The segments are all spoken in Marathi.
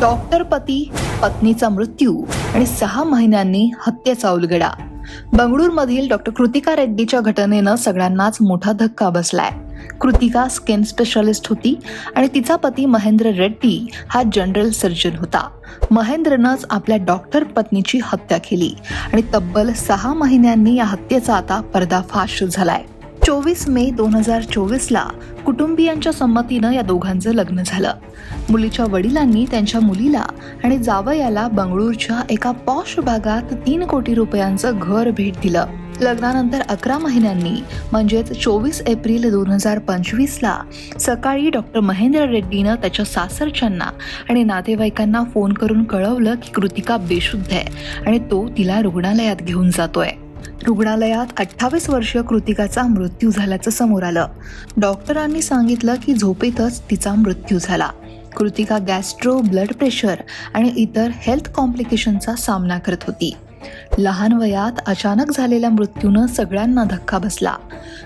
डॉक्टर पती पत्नीचा मृत्यू आणि सहा महिन्यांनी हत्येचा उलगडा. बंगळूरमधील डॉक्टर कृतिका रेड्डीच्या घटनेनं सगळ्यांनाच मोठा धक्का बसलाय. कृतिका स्किन स्पेशालिस्ट होती आणि तिचा पती महेंद्र रेड्डी हा जनरल सर्जन होता. महेंद्रनंच आपल्या डॉक्टर पत्नीची हत्या केली आणि तब्बल सहा महिन्यांनी या हत्येचा आता पर्दाफाश झालाय. चोवीस मे दोन हजार चोवीसला कुटुंबियांच्या संमतीनं या दोघांचं लग्न झालं. मुलीच्या वडिलांनी त्यांच्या मुलीला आणि जावयाला बंगळूरच्या एका पॉश भागात तीन कोटी रुपयांचं घर भेट दिलं. लग्नानंतर अकरा महिन्यांनी म्हणजेच चोवीस एप्रिल दोन हजार पंचवीसला सकाळी डॉक्टर महेंद्र रेड्डीनं त्याच्या सासरच्यांना आणि नातेवाईकांना फोन करून कळवलं की कृतिका बेशुद्ध आहे आणि तो तिला रुग्णालयात घेऊन जातोय. रुग्णालयात अठ्ठावीस वर्षीय कृतिकाचा मृत्यू झाल्याचं समोर आलं. डॉक्टरांनी सांगितलं की झोपेतच तिचा मृत्यू झाला. कृतिका गॅस्ट्रो ब्लड प्रेशर आणि इतर हेल्थ कॉम्प्लिकेशनचा सामना करत होती. लहान वयात अचानक झालेल्या मृत्यूनं सगळ्यांना धक्का बसला.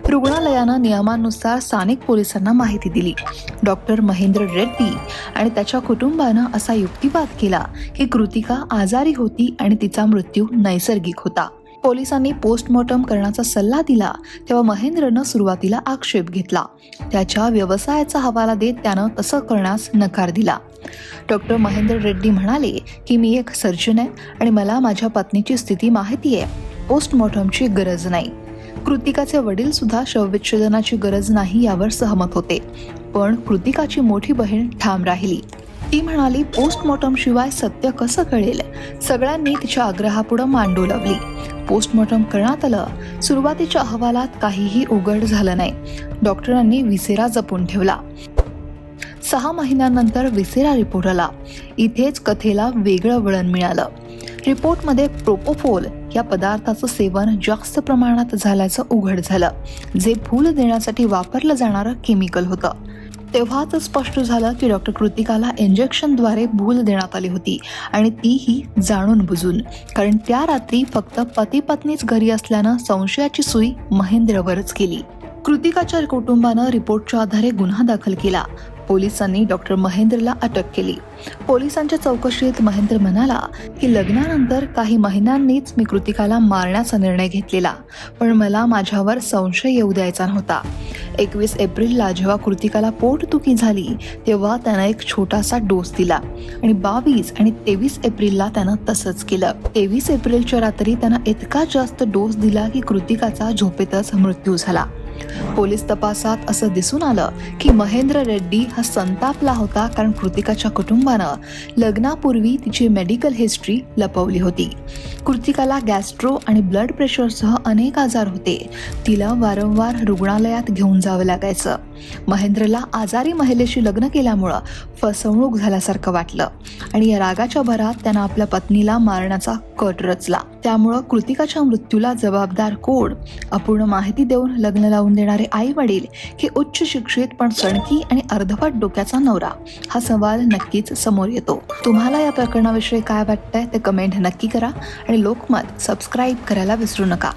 रुग्णालयानं नियमानुसार स्थानिक पोलिसांना माहिती दिली. डॉक्टर महेंद्र रेड्डी आणि त्याच्या कुटुंबानं असा युक्तिवाद केला की कृतिका आजारी होती आणि तिचा मृत्यू नैसर्गिक होता. पोलिसांनी पोस्टमॉर्टम करण्याचा सल्ला दिला तेव्हा महेंद्रनं सुरुवातीला आक्षेप घेतला. त्याच्या व्यवसायाचा हवाला देत त्यानं तसं करण्यास नकार दिला. डॉक्टर महेंद्र रेड्डी म्हणाले की मी एक सर्जन आहे आणि मला माझ्या पत्नीची स्थिती माहिती आहे. पोस्टमॉर्टमची गरज नाही. कृतिकाचे वडील सुद्धा शवविच्छेदनाची गरज नाही यावर सहमत होते. पण कृतिकाची मोठी बहीण ठाम राहिली. ती म्हणाली पोस्टमॉर्टम शिवाय सत्य कसं कळेल? सगळ्यांनी तिच्या आग्रहापुढं मांडू लावली पोस्टमॉर्टम करण्यात आलं. सुरुवातीच्या अहवालात काहीही उघड झालं नाही. डॉक्टरांनी विसेरा जपून ठेवला. सहा महिन्यानंतर विसेरा रिपोर्ट आला. इथेच कथेला वेगळं वळण मिळालं. रिपोर्टमध्ये प्रोपोफोल या पदार्थाचं सेवन जास्त प्रमाणात झाल्याचं उघड झालं. जे फूल देण्यासाठी वापरलं जाणारं केमिकल होतं. तेव्हाच स्पष्ट झालं की डॉक्टर कृतिकाला इंजेक्शनद्वारे भूल देण्यात आली होती आणि तीही जाणून बुजून. कारण त्या रात्री फक्त पती पत्नीच घरी असल्यानं संशयाची सुई महेंद्रवरच केली कृतिकाच्या कुटुंबानं रिपोर्टच्या आधारे गुन्हा दाखल केला. पोलिसांनी डॉक्टर महेंद्रला अटक केली. पोलिसांच्या चौकशीत महेंद्र म्हणाला की लग्नानंतर काही महिन्यांनीच मी कृतिकाला मारण्याचा निर्णय घेतलेला पण मला माझ्यावर संशय येऊ द्यायचा नव्हता. एकवीस एप्रिलला जेव्हा कृतिकाला पोटदुखी झाली तेव्हा त्यानं एक छोटासा डोस दिला आणि बावीस आणि तेवीस एप्रिलला त्यानं तसंच केलं. तेवीस एप्रिलच्या रात्री त्यानं इतका जास्त डोस दिला की कृतिकाचा झोपेतच मृत्यू झाला. पोलीस तपासात असं दिसून आलं की महेंद्र रेड्डी हा संतापला होता कारण कृतिकाच्या कुटुंबानं लग्नापूर्वी तिची मेडिकल हिस्ट्री लपवली होती. कृतिकाला गॅस्ट्रो आणि ब्लड प्रेशरसह अनेक आजार होते. तिला वारंवार रुग्णालयात घेऊन जावं लागायचं. महेंद्रला आजारी महिलेशी लग्न केल्यामुळं फसवणूक झाल्यासारखं वाटलं आणि या रागाच्या भरात त्यानं आपल्या पत्नीला मारण्याचा कट रचला. त्यामुळं कृतिकाच्या मृत्यूला जबाबदार कोण? अपूर्ण माहिती देऊन लग्न लावून देणारे आई वडील की उच्च शिक्षित पण सणकी आणि अर्धवट डोक्याचा नवरा. हा सवाल नक्कीच समोर येतो. तुम्हाला या प्रकरणाविषयी काय वाटतंय ते कमेंट नक्की करा आणि लोकमत सबस्क्राईब करायला विसरू नका.